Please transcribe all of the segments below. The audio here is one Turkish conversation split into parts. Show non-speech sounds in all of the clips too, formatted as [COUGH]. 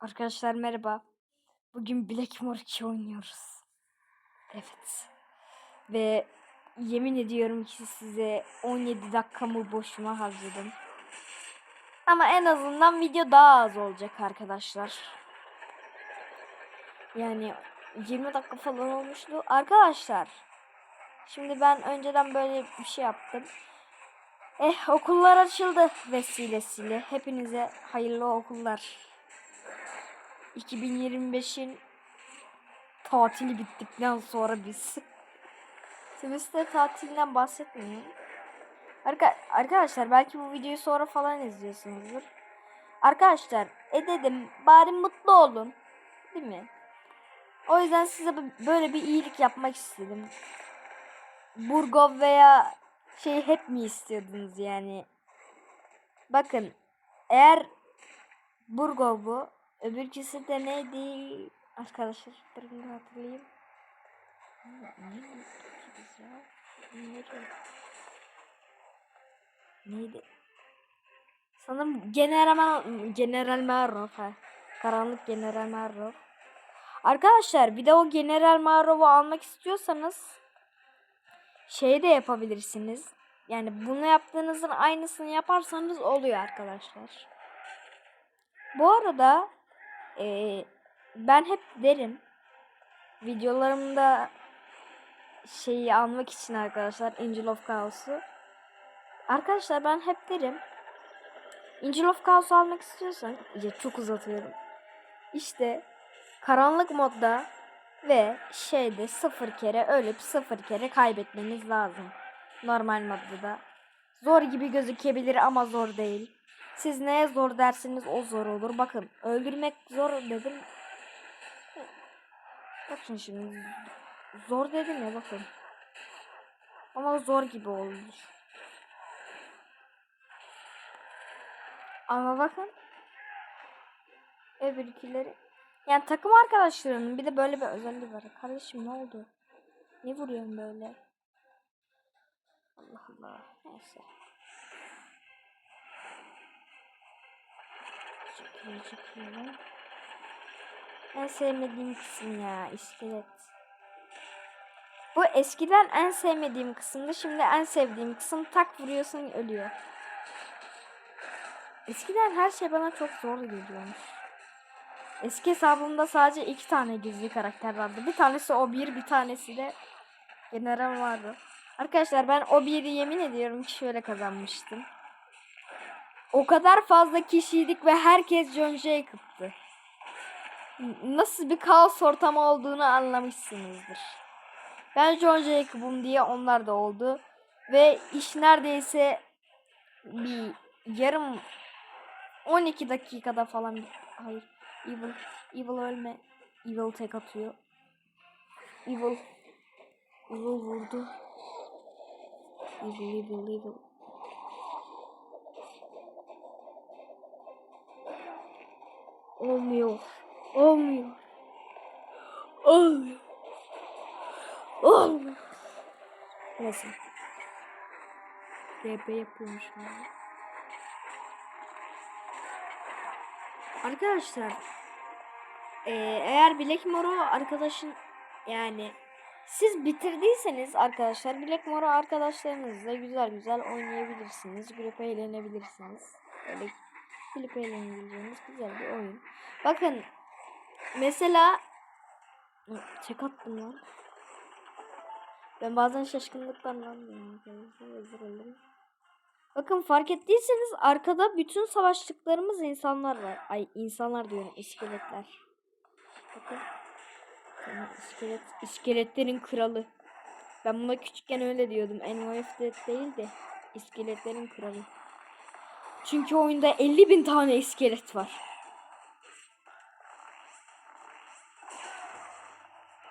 Arkadaşlar merhaba. Bugün Blackmore 2 oynuyoruz. Evet. Ve yemin ediyorum ki size 17 dakikamı boşuna harcadım. Ama en azından video daha az olacak arkadaşlar. Yani 20 dakika falan olmuştu. Arkadaşlar. Şimdi ben önceden böyle bir şey yaptım. Eh okullar açıldı vesilesiyle. Hepinize hayırlı okullar. 2025'in tatili bittikten sonra biz. Semester tatilinden bahsetmiyorum. Arka arkadaşlar belki bu videoyu sonra falan izliyorsunuzdur. Arkadaşlar e dedim bari mutlu olun. Değil mi? O yüzden size böyle bir iyilik yapmak istedim. Burgov veya şey hep mi istiyordunuz yani? Bakın eğer Burgov bu. Öbürküsü de neydi? Arkadaşlar durun hatırlayayım. Ne biz ya? Neydi? Neydi? Sanırım General General Marov ha. Karanlık General Marov. Arkadaşlar bir de o General Marov'u almak istiyorsanız şey de yapabilirsiniz. Yani bunu yaptığınızın aynısını yaparsanız oluyor arkadaşlar. Bu arada eee, ben hep derim videolarımda şeyi almak için arkadaşlar Angel of Chaos'u. Arkadaşlar ben hep derim Angel of Chaos'u almak istiyorsan ya çok uzatıyorum. İşte karanlık modda ve şeyde sıfır kere ölüp sıfır kere kaybetmeniz lazım. Normal modda da. Zor gibi gözükebilir ama zor değil. Siz neye zor derseniz o zor olur. Bakın öldürmek zor dedim. Bakın şimdi zor dedim ya bakın. Ama zor gibi oldu. Ama bakın. Öbürküleri. Yani takım arkadaşlarının bir de böyle bir özelliği var. Kardeşim ne oldu? Ne vuruyorsun böyle? Allah Allah. Neyse. Çıkıyor çıkıyor. En sevmediğim kısım ya iskelet. Bu eskiden en sevmediğim kısımdı. Şimdi en sevdiğim kısım tak vuruyorsun ölüyor. Eskiden her şey bana çok zor geliyormuş. Eski hesabımda sadece iki tane gizli karakter vardı. Bir tanesi o bir, bir tanesi de general vardı. Arkadaşlar ben o biri yemin ediyorum ki şöyle kazanmıştım. O kadar fazla kişiydik ve herkes John Jacob'tı. Nasıl bir kaos ortamı olduğunu anlamışsınızdır. Ben John Jacob'um diye onlar da oldu. Ve iş neredeyse bir yarım 12 dakikada falan. Hayır. Evil. Evil ölme. Evil tek atıyor. Evil. Evil vurdu. Evil, evil, evil. Olmuyor. Olmuyor. Olmuyor. Olmuyor. Neyse. RP yapıyormuş. Arkadaşlar eee, eğer Blackmore'u arkadaşın yani siz bitirdiyseniz arkadaşlar Blackmore'u arkadaşlarınızla güzel güzel oynayabilirsiniz. Grup eğlenebilirsiniz. Böyle kulüp eğlenebileceğiniz güzel bir oyun. Bakın mesela tek attım lan. Ben bazen şaşkınlıktan dilerim. Bakın fark ettiyseniz arkada bütün savaştıklarımız insanlar var. Ay insanlar diyorum iskeletler. Bakın. Yani iskelet, iskeletlerin kralı. Ben buna küçükken öyle diyordum. NYF'de değil de iskeletlerin kralı. Çünkü oyunda 50 bin tane iskelet var.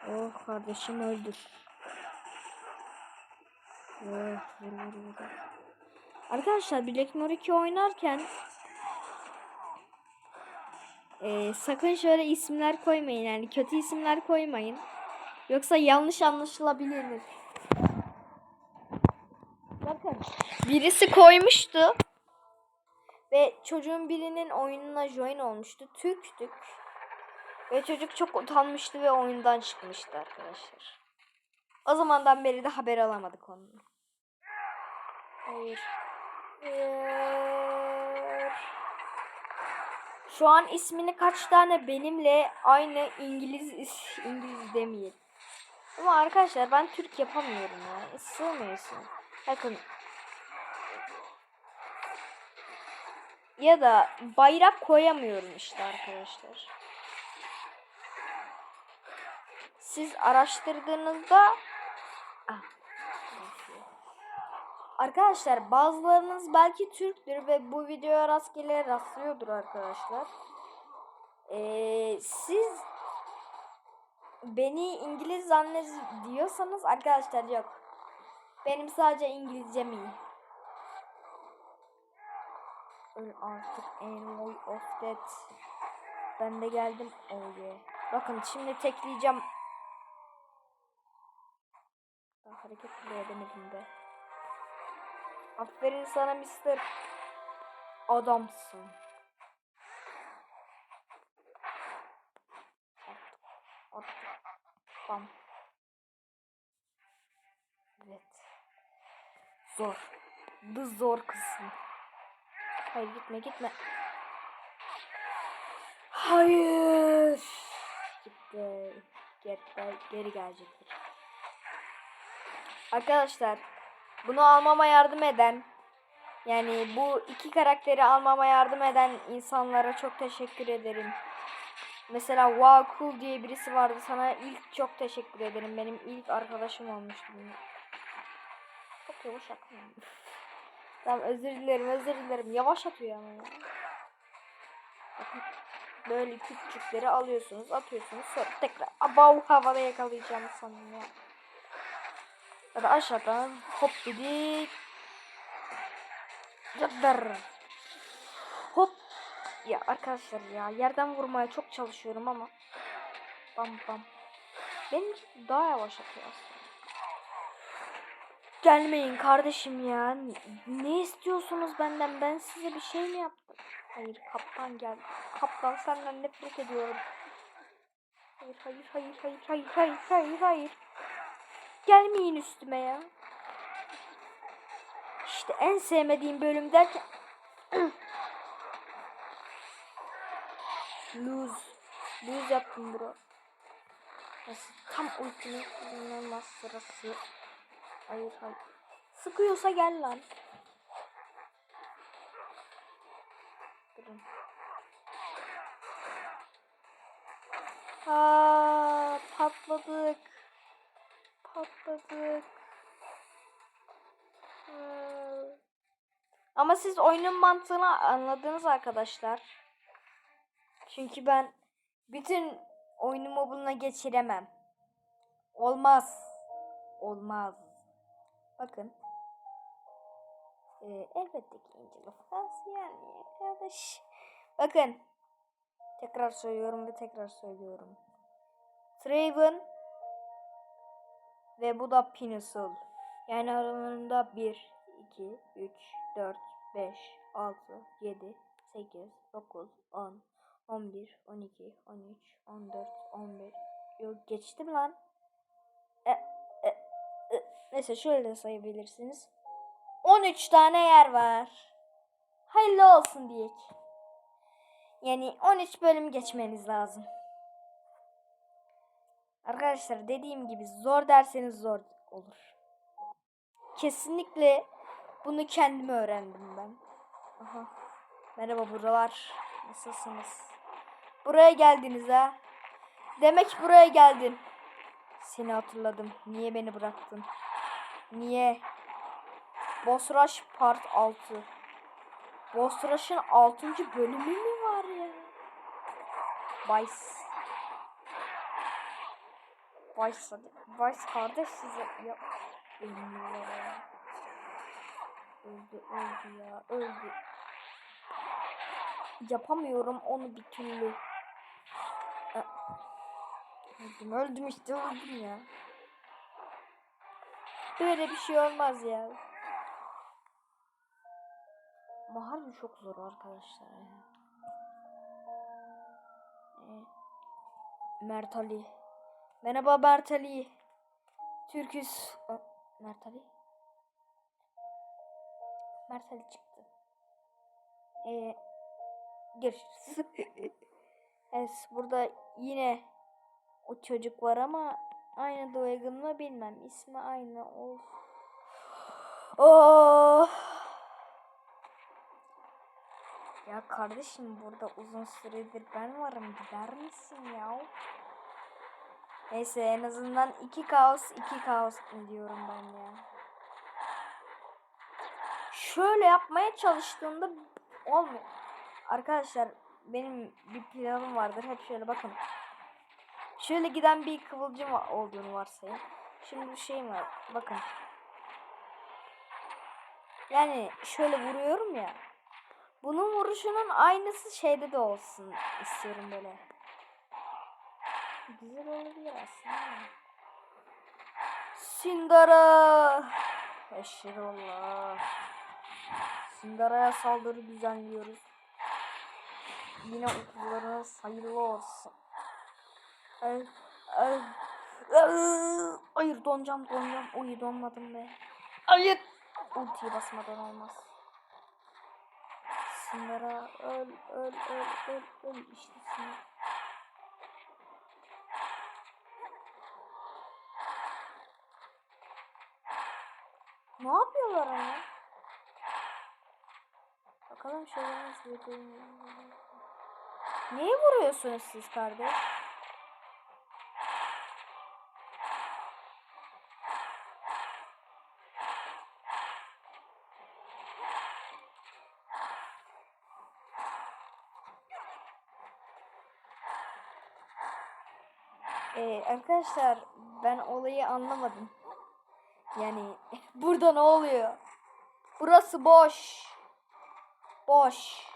Oh kardeşim öldür. Oh, vur vur vur. Arkadaşlar Blackmore 2 oynarken eee, sakın şöyle isimler koymayın yani kötü isimler koymayın. Yoksa yanlış anlaşılabilir. Bakın birisi koymuştu Ve çocuğun birinin oyununa join olmuştu. Türktük. Ve çocuk çok utanmıştı ve oyundan çıkmıştı arkadaşlar. O zamandan beri de haber alamadık onun. Hayır. Hayır. Şu an ismini kaç tane benimle aynı İngiliz İngiliz demeyelim. Ama arkadaşlar ben Türk yapamıyorum ya. Sığmıyorsun. Bakın. Ya da bayrak koyamıyorum işte arkadaşlar. Siz araştırdığınızda Ah. Arkadaşlar bazılarınız belki Türktür ve bu videoya rastgele rastlıyordur arkadaşlar. Ee, siz beni İngiliz zannediyorsanız arkadaşlar yok. Benim sadece İngilizcem iyi. Öl artık Envoy of Death. Ben de geldim. Yeah. Bakın şimdi tekleyeceğim. Daha hareket bile edemedim be. Aferin sana mister. Adamsın. Bam. Evet. Zor. Bu zor kısmı. Hayır gitme gitme. Hayır. Gitti. Geri, geri gelecektir. Arkadaşlar bunu almama yardım eden yani bu iki karakteri almama yardım eden insanlara çok teşekkür ederim. Mesela Wow Cool diye birisi vardı. Sana ilk çok teşekkür ederim. Benim ilk arkadaşım olmuştu. Çok yavaş atmıyor. Tamam özür dilerim özür dilerim. Yavaş atıyor ama böyle küçükleri alıyorsunuz atıyorsunuz sonra tekrar abav havada yakalayacağım sanırım ya. Ya da aşağıdan hop dedik. Yadır. Hop. Ya arkadaşlar ya yerden vurmaya çok çalışıyorum ama. Bam bam. Benim daha yavaş atıyor aslında. Gelmeyin kardeşim ya. Ne istiyorsunuz benden? Ben size bir şey mi yaptım? Hayır kaptan gel. Kaptan senden nefret ediyorum. Hayır hayır hayır hayır hayır hayır hayır hayır. Gelmeyin üstüme ya. İşte en sevmediğim bölüm derken [CLEARS THROAT] Lose. Lose yaptım bro. Nasıl tam ultimi kullanılmaz sırası. Hayır hayır. Sıkıyorsa gel lan. Durun. Aa, patladık. Patladık. Ama siz oyunun mantığını anladınız arkadaşlar. Çünkü ben bütün oyunumu bununla geçiremem. Olmaz. Olmaz. Bakın. Ee, elbette ki Angel of Gods yani kardeş. Bakın. Tekrar söylüyorum ve tekrar söylüyorum. Traven ve bu da Pinusul. Yani aralarında 1, 2, 3, 4, 5, 6, 7, 8, 9, 10, 11, 12, 13, 14, 15. Yok geçtim lan. Neyse şöyle sayabilirsiniz. 13 tane yer var. Hayırlı olsun diyek. Yani 13 bölüm geçmeniz lazım. Arkadaşlar dediğim gibi zor derseniz zor olur. Kesinlikle bunu kendime öğrendim ben. Aha. Merhaba buralar. Nasılsınız? Buraya geldiniz ha. Demek buraya geldin. Seni hatırladım. Niye beni bıraktın? Niye? Boss Rush Part 6. Boss Rush'ın 6. bölümü mü var ya? Vice. Vice. Vice kardeş size ya. Ölmüyor ya. Öldü öldü ya öldü. Yapamıyorum onu bir türlü. Öldüm öldüm işte öldüm ya. Böyle bir şey olmaz ya. Ama harbi çok zor arkadaşlar ya. Ee, Mert Ali. Merhaba Mert Ali. Türküs. Mert Ali. Mert Ali çıktı. Ee, görüşürüz. [LAUGHS] evet burada yine o çocuk var ama aynı Doygun mı bilmem. İsmi aynı. Of. Oh. Ya kardeşim burada uzun süredir ben varım. Gider misin ya? Neyse en azından iki kaos iki kaos diyorum ben ya. Şöyle yapmaya çalıştığımda olmuyor. Arkadaşlar benim bir planım vardır. Hep şöyle bakın. Şöyle giden bir kıvılcım olduğunu varsayın. Şimdi bir şeyim var. Bakın. Yani şöyle vuruyorum ya. Bunun vuruşunun aynısı şeyde de olsun istiyorum böyle. Güzel olabilir aslında. Sindara. Eşhedullah. Sindara'ya saldırı düzenliyoruz. Yine okullarına sayılı olsun. Ay, ay, ay, Hayır donacağım donacağım. Uy donmadım be. Hayır. Ultiyi basmadan olmaz. Sindara öl öl öl öl öl işte Sindara. Ne yapıyorlar ama? Bakalım şöyle nasıl yapıyorum. Neye vuruyorsunuz siz kardeş? Ee, arkadaşlar ben olayı anlamadım. Yani [LAUGHS] burada ne oluyor? Burası boş. Boş.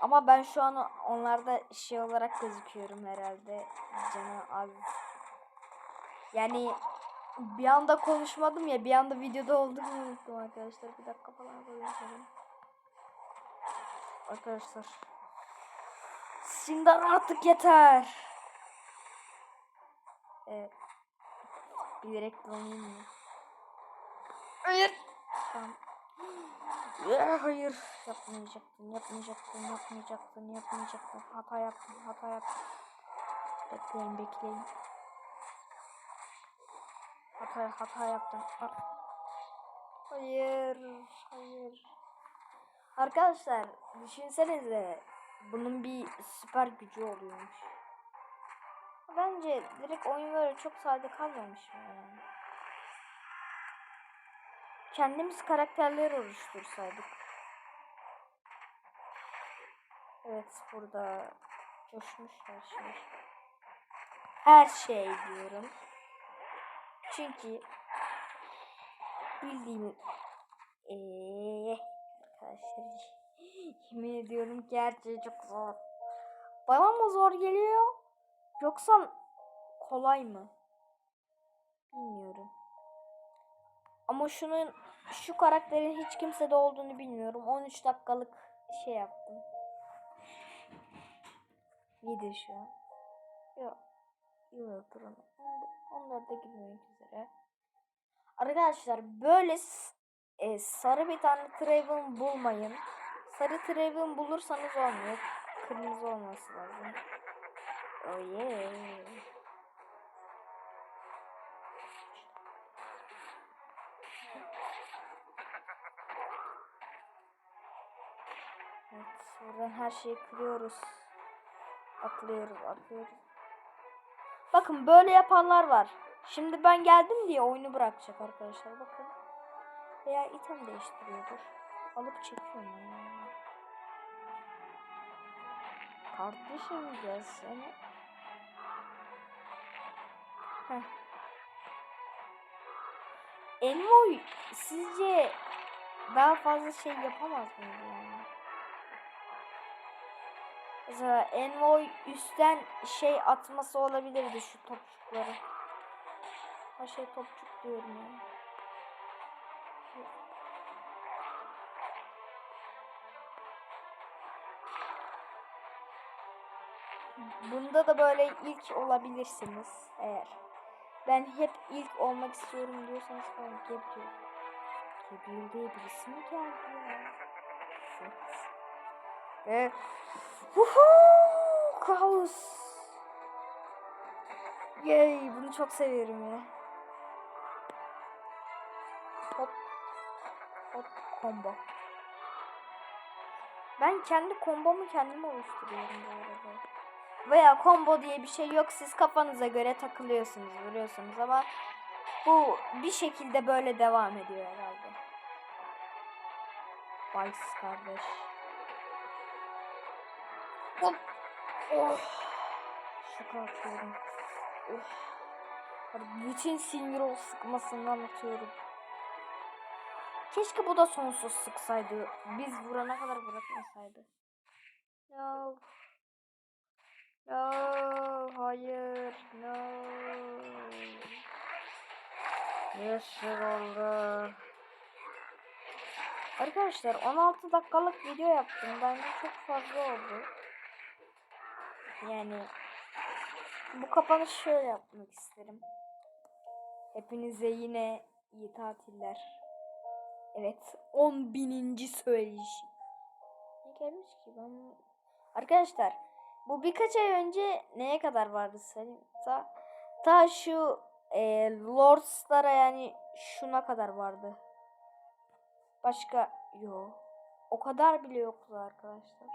Ama ben şu an onlarda şey olarak gözüküyorum herhalde. Canı az. Yani bir anda konuşmadım ya bir anda videoda olduğumu unuttum arkadaşlar. Bir dakika falan konuşalım. Arkadaşlar. Sindar artık yeter. Evet. Bilerek donayım mı? Hayır. Tamam. Ya, hayır. Yapmayacaktın, yapmayacaktın, yapmayacaktın, yapmayacaktın. Hata yaptım, hata yaptım. Bekleyin, bekleyin. Hata, hata yaptım. Hayır, hayır. Arkadaşlar, düşünsenize. Bunun bir süper gücü oluyormuş. Bence direkt oyun böyle çok sade kalmamış mı yani? Kendimiz karakterler oluştursaydık. Evet burada coşmuş her şey. Her şey diyorum. Çünkü bildiğim eee arkadaşlar yemin ediyorum ki her şey çok zor. Bana mı zor geliyor? Yoksa kolay mı? Bilmiyorum. Ama şunun şu karakterin hiç kimsede olduğunu bilmiyorum. 13 dakikalık şey yaptım. Video şu an. Yok. Yok durun. Onlar da gitmek üzere. Arkadaşlar böyle e, sarı bir tane Traven bulmayın. Sarı Traven bulursanız olmuyor. Kırmızı olması lazım. Oh yeah. Evet, buradan her şeyi kırıyoruz. Atlıyoruz, atlıyoruz. Bakın böyle yapanlar var. Şimdi ben geldim diye oyunu bırakacak arkadaşlar bakın. Veya item değiştiriyordur. Alıp çekiyorum ya. Kardeşim gelsene. Heh. Sizce daha fazla şey yapamaz mıydı yani? Mesela Envoy üstten şey atması olabilirdi şu topçukları. Ha şey topçuk diyorum ya. Yani. Bunda da böyle ilk olabilirsiniz eğer. Ben hep ilk olmak istiyorum diyorsanız falan Gabriel. Gabriel diye birisi mi geldi ya? Ve Huhu! Kraus. Yay, bunu çok seviyorum ya. Hop. Hop combo. Ben kendi kombomu kendim oluşturuyorum bu arada. Veya combo diye bir şey yok. Siz kafanıza göre takılıyorsunuz, vuruyorsunuz ama bu bir şekilde böyle devam ediyor herhalde. Vice kardeş. Hop. Oh. Şaka atıyorum. Oh. Bütün sinir ol sıkmasından atıyorum. Keşke bu da sonsuz sıksaydı. Biz vurana kadar bırakmasaydı. No. No. Hayır. No. Yeşil oldu. Arkadaşlar 16 dakikalık video yaptım. Bence çok fazla oldu. Yani bu kapanışı şöyle yapmak isterim. Hepinize yine iyi tatiller. Evet 10 bininci söyleyiş. Ne gelmiş ki ben Arkadaşlar bu birkaç ay önce neye kadar vardı söyleyeyim. Ta, ta şu e, Lords'lara yani şuna kadar vardı. Başka yok. O kadar bile yoktu arkadaşlar.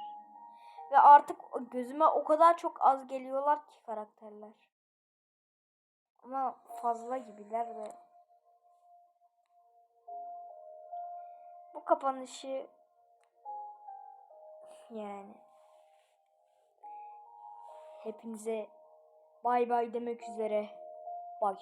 Ve artık gözüme o kadar çok az geliyorlar ki karakterler. Ama fazla gibiler ve bu kapanışı yani hepinize bay bay demek üzere. Bye.